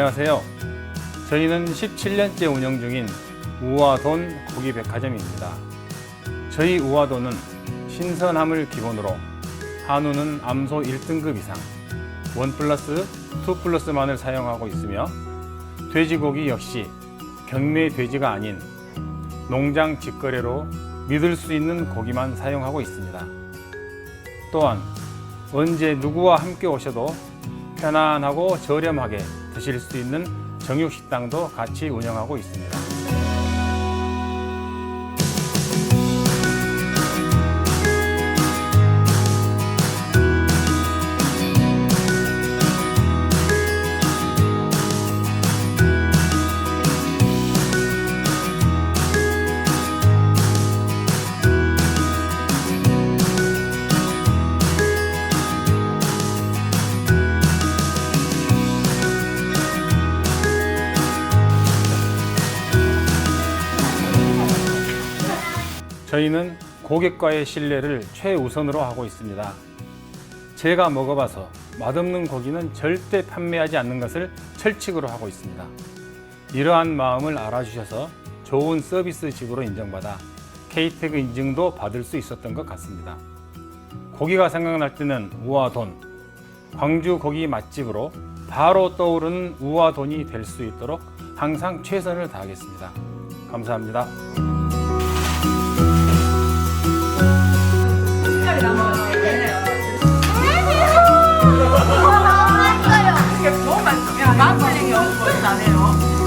안녕하세요. 저희는 17년째 운영 중인 우화돈 고기 백화점입니다. 저희 우화돈은 신선함을 기본으로 한우는 암소 1등급 이상, 원 플러스, 투 플러스만을 사용하고 있으며 돼지고기 역시 경매 돼지가 아닌 농장 직거래로 믿을 수 있는 고기만 사용하고 있습니다. 또한 언제 누구와 함께 오셔도 편안하고 저렴하게 드실 수 있는 정육식당도 같이 운영하고 있습니다. 저희는 고객과의 신뢰를 최우선으로 하고 있습니다. 제가 먹어봐서 맛없는 고기는 절대 판매하지 않는 것을 철칙으로 하고 있습니다. 이러한 마음을 알아주셔서 좋은 서비스직으로 인정받아 K태그 인증도 받을 수 있었던 것 같습니다. 고기가 생각날 때는 우화돈, 광주 고기 맛집으로 바로 떠오르는 우화돈이 될 수 있도록 항상 최선을 다하겠습니다. 감사합니다. 不能当面哦